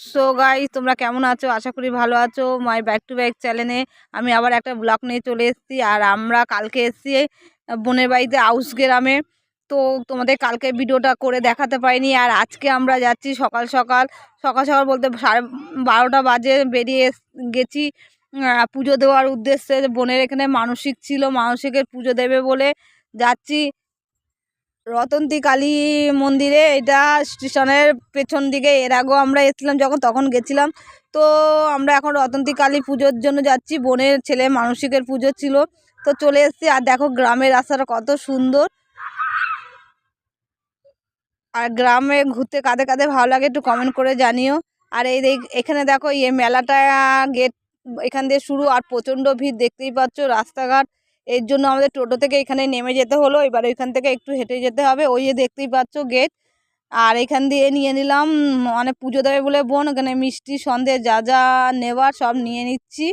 So গাই তোমরা কেমন আছো? আশা করি ভালো আছো। মাই ব্যাক টু ব্যাক চ্যানেলে আমি আবার একটা ব্লগ নিয়ে চলে এসেছি। আর আমরা কালকে এসেছি বোনের বাড়িতে আউস গ্রামে। তো তোমাদের কালকে ভিডিওটা করে দেখাতে পারিনি। আর আজকে আমরা যাচ্ছি সকাল সকাল। সকাল সকাল বলতে সাড়ে বারোটা বাজে বেরিয়ে গেছি। পুজো দেওয়ার উদ্দেশ্যে। বোনের এখানে মানসিক ছিল। মানসিকের পুজো দেবে বলে যাচ্ছি। রতন্তী কালী মন্দিরে এটা স্টেশনের পেছন দিকে, এর আগেও আমরা এসেছিলাম যখন, তখন গেছিলাম। তো আমরা এখন রতন্তী কালী পুজোর জন্য যাচ্ছি, বোনের ছেলে মানসিকের পুজো ছিল। তো চলে এসেছি, আর দেখো গ্রামের রাস্তাটা কত সুন্দর। আর গ্রামে ঘুরতে কাদের কাদের ভালো লাগে, একটু কমেন্ট করে জানিও। আর এই এখানে দেখো ইয়ে মেলাটা গেট এখান দিয়ে শুরু, আর প্রচণ্ড ভিড়, দেখতেই পাচ্ছ রাস্তাঘাট। এর জন্য আমাদের টোটো থেকে এখানে নেমে যেতে হলো। এবার ওইখান থেকে একটু হেঁটে যেতে হবে। ওই যে দেখতেই পাচ্ছ গেট আর এখান দিয়ে নিয়ে নিলাম মানে পুজো দেবে বলে বোন। ওখানে মিষ্টি সন্দেশ যা যা নেওয়ার সব নিয়ে নিচ্ছি।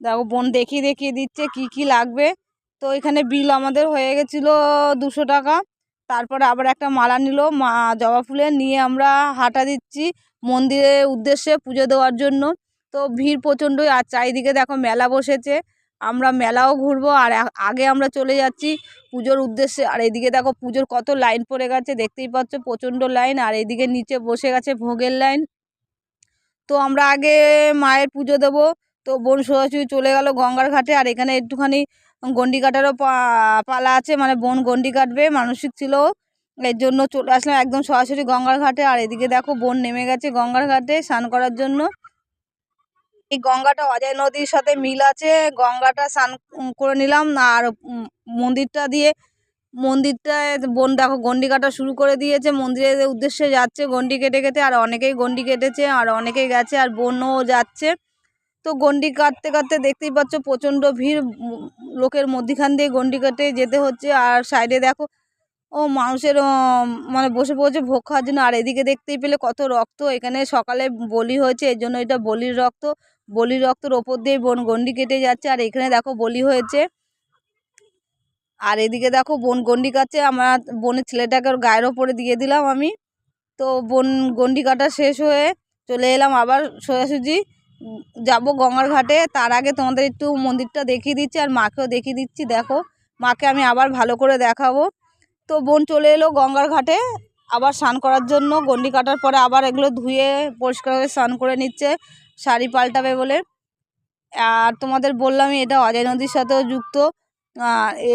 দেখো বোন দেখিয়ে দেখিয়ে দিচ্ছে কি কি লাগবে। তো এখানে বিল আমাদের হয়ে গেছিল দুশো টাকা। তারপরে আবার একটা মালা নিল, মা জবা ফুলের। নিয়ে আমরা হাঁটা দিচ্ছি মন্দিরের উদ্দেশ্যে পুজো দেওয়ার জন্য। তো ভিড় প্রচণ্ডই। আর চারিদিকে দেখো মেলা বসেছে। আমরা মেলাও ঘুরবো আর আগে আমরা চলে যাচ্ছি পুজোর উদ্দেশ্যে। আর এদিকে দেখো পুজোর কত লাইন পড়ে গেছে, দেখতেই পাচ্ছ প্রচণ্ড লাইন। আর এদিকে নিচে বসে গেছে ভোগের লাইন। তো আমরা আগে মায়ের পুজো দেবো। তো বোন সোজাসুজি চলে গেল গঙ্গার ঘাটে। আর এখানে একটুখানি গন্ডি কাটারও পালা আছে মানে বোন গন্ডি কাটবে, মানসিক ছিল এর জন্য চলে আসলাম একদম সরাসরি গঙ্গার ঘাটে। আর এদিকে দেখো বোন নেমে গেছে গঙ্গার ঘাটে স্নান করার জন্য। এই গঙ্গাটা অজয় নদীর সাথে মিল আছে। গঙ্গাটা স্নান করে নিলাম আর মন্দিরটা দিয়ে মন্দিরটায় বোন দেখো গন্ডি কাটা শুরু করে দিয়েছে। মন্দিরের উদ্দেশ্যে যাচ্ছে গন্ডি কেটে কেটে আর অনেকেই গন্ডি কেটেছে আর অনেকেই গেছে আর বোনও যাচ্ছে। তো গন্ডি কাটতে কাটতে দেখতেই পাচ্ছ প্রচণ্ড ভিড়। লোকের মধ্যিখান দিয়ে গন্ডি কেটে যেতে হচ্ছে। আর সাইডে দেখো ও মানুষের মানে বসে পড়েছে ভোগ খাওয়ার জন্য। আর এদিকে দেখতেই পেলে কত রক্ত। এখানে সকালে বলি হয়েছে, এর জন্য এটা বলির রক্ত। বলির রক্তর ওপর দিয়ে বন গন্ডি কেটে যাচ্ছে। আর এখানে দেখো বলি হয়েছে। আর এদিকে দেখো বোন গন্ডি কাটছে। আমার বোনের ছেলেটাকে গায়ের ওপরে দিয়ে দিলাম আমি। তো বোন গন্ডি কাটা শেষ হয়ে চলে এলাম আবার সোজাসুজি যাব গঙ্গার ঘাটে। তার আগে তোমাদের একটু মন্দিরটা দেখিয়ে দিচ্ছি আর মাকেও দেখিয়ে দিচ্ছি। দেখো, মাকে আমি আবার ভালো করে দেখাবো। তো বোন চলে এলো গঙ্গার ঘাটে, আবার স্নান করার জন্য। গন্ডি কাটার পরে আবার এগুলো ধুয়ে পরিষ্কারভাবে স্নান করে নিচ্ছে, শাড়ি পাল্টাবে বলে। আর তোমাদের বললামই এটা অজয় নদীর সাথেও যুক্ত।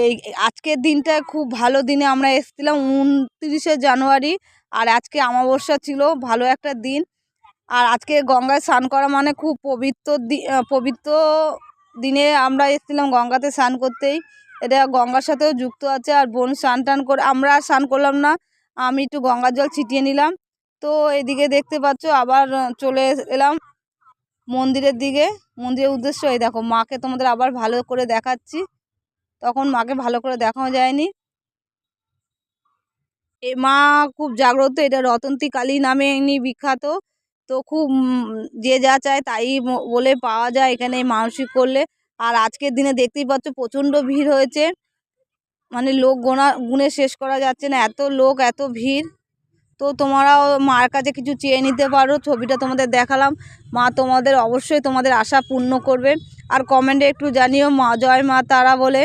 এই আজকের দিনটা খুব ভালো দিনে আমরা এসেছিলাম উনত্রিশে জানুয়ারি, আর আজকে অমাবস্যা ছিল, ভালো একটা দিন। আর আজকে গঙ্গায় স্নান করা মানে খুব পবিত্র পবিত্র দিনে আমরা এসেছিলাম গঙ্গাতে স্নান করতেই। এটা গঙ্গার সাথেও যুক্ত আছে আর বোন স্নান টান করে, আমরা স্নান করলাম না। আমি একটু গঙ্গার জল ছিটিয়ে নিলাম। তো এদিকে দেখতে পাচ্ছ আবার চলে এলাম মন্দিরের দিকে। মন্দিরের উদ্দেশ্য এই দেখো, মাকে তোমাদের আবার ভালো করে দেখাচ্ছি। তখন মাকে ভালো করে দেখানো যায়নি। এ মা খুব জাগ্রত, এটা রতন্তী কালী নামে ইনি বিখ্যাত। তো খুব যে যা চায় তাই বলে পাওয়া যায় এখানে মানসিক করলে। আর আজকের দিনে দেখতেই পাচ্ছ প্রচণ্ড ভিড় হয়েছে। মানে লোক গোনা গুণে শেষ করা যাচ্ছে না। এত লোক, এত ভিড়। তো তোমরাও মার কাছে কিছু চেয়ে নিতে পারো। ছবিটা তোমাদের দেখালাম। মা তোমাদের অবশ্যই তোমাদের আশা পূর্ণ করবে। আর কমেন্টে একটু জানিও মা, জয় মা, তারা বলে।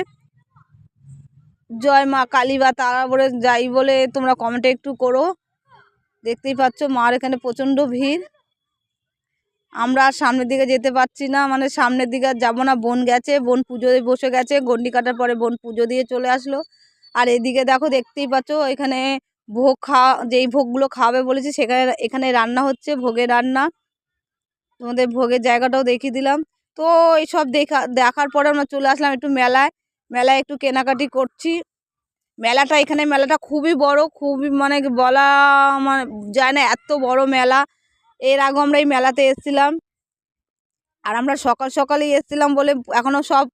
জয় মা, কালী বা তারা বলে, যাই বলে তোমরা কমেন্টে একটু করো। দেখতেই পাচ্ছ মার এখানে প্রচণ্ড ভিড়। আমরা আর সামনের দিকে যেতে পারছি না মানে সামনের দিকে আর যাব না। বোন গেছে, বোন পুজোয় বসে গেছে, গন্ডি কাটার পরে বোন পুজো দিয়ে চলে আসলো। আর এদিকে দেখো, দেখতেই পাচ্ছ, এখানে ভোগ খাওয়া যেই ভোগগুলো খাওয়াবে বলেছি, সেখানে এখানে রান্না হচ্ছে ভোগের রান্না। তোমাদের ভোগের জায়গাটাও দেখিয়ে দিলাম। তো এইসব দেখা, দেখার পরে আমরা চলে আসলাম একটু মেলায়। মেলায় একটু কেনাকাটি করছি। মেলাটা, এখানে মেলাটা খুবই বড়, খুবই মানে বলা মানে যায় না, এত বড় মেলা। এর আগে আমরা এই মেলাতে এসেছিলাম। আর আমরা সকাল সকালেই এসেছিলাম বলে এখনও সব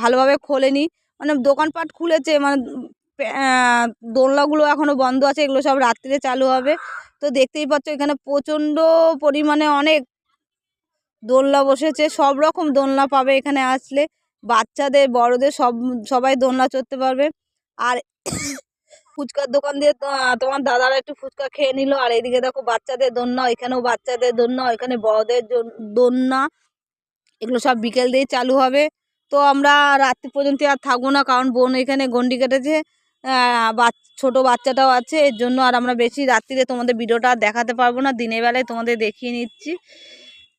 ভালোভাবে খোলেনি। মানে দোকানপাট খুলেছে মানে দোলনাগুলো এখনও বন্ধ আছে, এগুলো সব রাত্রিরে চালু হবে। তো দেখতেই পাচ্ছ এখানে প্রচণ্ড পরিমাণে অনেক দোলনা বসেছে, সব রকম দোলনা পাবে এখানে আসলে। বাচ্চাদের, বড়দের সব, সবাই দোলনা চড়তে পারবে। আর ফুচকার দোকান দিয়ে তোমার দাদারা একটু ফুচকা খেয়ে নিল। আর এইদিকে দেখো বাচ্চাদের দোলনা, এখানেও বাচ্চাদের দোলনা, এখানে বড়দের দোলনা। এগুলো সব বিকেল দিয়ে চালু হবে। তো আমরা রাত্রি পর্যন্ত আর থাকব না, কারণ বোন এখানে গন্ডি কেটেছে। ছোট বাচ্চাটাও আছে, এর জন্য আর আমরা বেশি রাত্রিরে তোমাদের ভিডিওটা দেখাতে পারব না। দিনের বেলায় তোমাদের দেখিয়ে নিচ্ছি।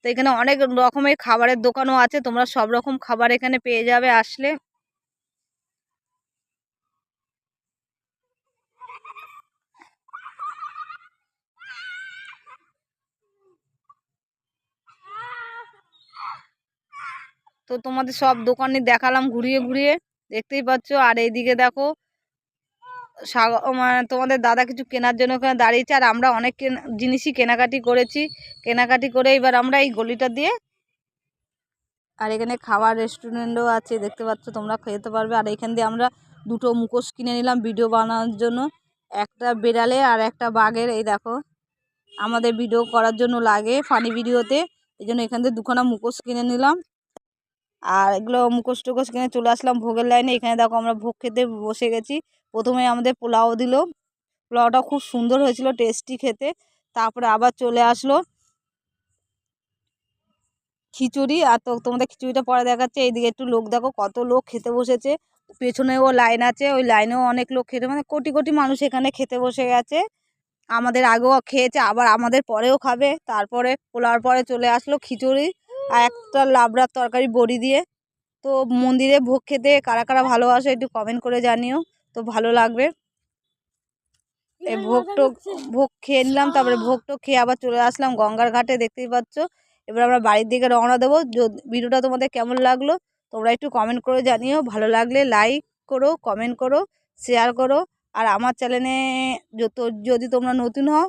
তো এখানে অনেক রকমের খাবারের দোকানও আছে, তোমরা সব রকম খাবার এখানে পেয়ে যাবে আসলে। তো তোমাদের সব দোকানে দেখালাম ঘুরিয়ে ঘুরিয়ে। দেখতেই পাচ্ছ, আর এইদিকে দেখো মানে তোমাদের দাদা কিছু কেনার জন্য ওখানে দাঁড়িয়েছে, আর আমরা অনেক জিনিসই কেনাকাটি করেছি। কেনাকাটি করে এবার আমরা এই গলিটা দিয়ে আর এখানে খাবার রেস্টুরেন্টও আছে, দেখতে পাচ্ছ তোমরা, খেতে পারবে। আর এখান দিয়ে আমরা দুটো মুখোশ কিনে নিলাম ভিডিও বানানোর জন্য। একটা বেড়ালে আর একটা বাঘের, এই দেখো। আমাদের ভিডিও করার জন্য লাগে ফানি ভিডিওতে এই জন্য এখান থেকে দুখানা মুখোশ কিনে নিলাম। আর এগুলো মুখোশ টুকোশ কিনে চলে আসলাম ভোগের লাইনে। এখানে দেখো আমরা ভোগ খেতে বসে গেছি। প্রথমে আমাদের পোলাও দিল। পোলাওটা খুব সুন্দর হয়েছিল, টেস্টি খেতে। তারপরে আবার চলে আসলো খিচুড়ি। আর তো তোমাদের খিচুড়িটা পরে দেখাচ্ছে। এইদিকে একটু লোক দেখো কত লোক খেতে বসেছে। পেছনেও লাইন আছে, ওই লাইনেও অনেক লোক খেতে মানে কোটি কোটি মানুষ এখানে খেতে বসে গেছে। আমাদের আগেও খেয়েছে, আবার আমাদের পরেও খাবে। তারপরে পোলাওর পরে চলে আসলো খিচুড়ি। আর একটা লাবড়ার তরকারি বড়ি দিয়ে। তো মন্দিরে ভোগ খেতে কারা কারা ভালোবাসে একটু কমেন্ট করে জানিও তো ভালো লাগবে। এই ভোগ টোগ ভোগ খেয়ে নিলাম তারপরে ভোগ টোগ খেয়ে আবার চলে আসলাম গঙ্গার ঘাটে দেখতেই পাচ্ছ। এবার আমরা বাড়ির দিকে রওনা দেবো। যদি ভিডিওটা তোমাদের কেমন লাগল তোমরা একটু কমেন্ট করে জানিও। ভালো লাগলে লাইক করো কমেন্ট করো শেয়ার করো। আর আমার চ্যানেলে যত যদি তোমরা নতুন হও